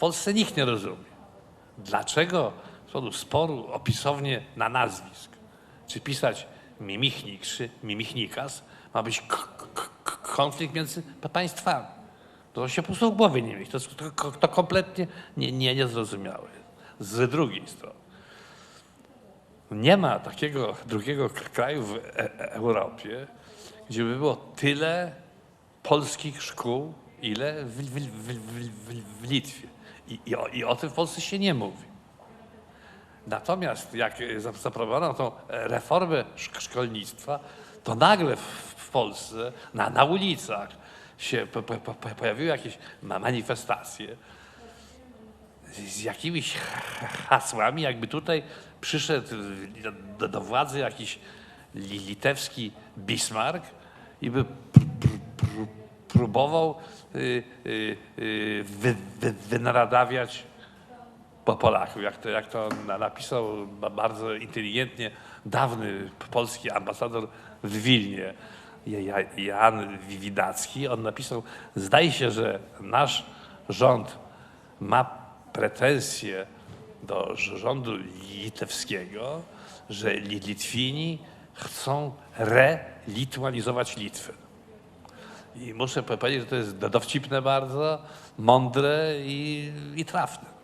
Polsce nikt nie rozumie. Dlaczego z powodu sporu o pisownię na nazwisk, czy pisać Mimichnik czy Mimichnikas, ma być konflikt między pa- państwami. To się po prostu w głowie nie mieści. To, to, to kompletnie nie, nie, niezrozumiałe. Z drugiej strony, nie ma takiego drugiego kraju w e- e- Europie, gdzie by było tyle polskich szkół, ile w, w, w, w, w, Litwie. I, i, o, I o tym w Polsce się nie mówi. Natomiast jak za- zaproponowano tą reformę szk- szkolnictwa, to nagle w, w Polsce na, na ulicach się po, po, po, pojawiły jakieś ma- manifestacje z, z jakimiś hasłami, jakby tutaj przyszedł do, do, władzy jakiś li, litewski Bismarck i by pr, pr, pr, próbował y, y, y, wy, wy, wynaradawiać po Polaków, jak to, jak to na- napisał ba- bardzo inteligentnie dawny polski ambasador w Wilnie, Ja- Ja- Jan Widacki. On napisał, zdaje się, że nasz rząd ma pretensje do rządu litewskiego, że Li- Litwini chcą relitualizować Litwę. I muszę powiedzieć, że to jest dowcipne bardzo, mądre i, i trafne.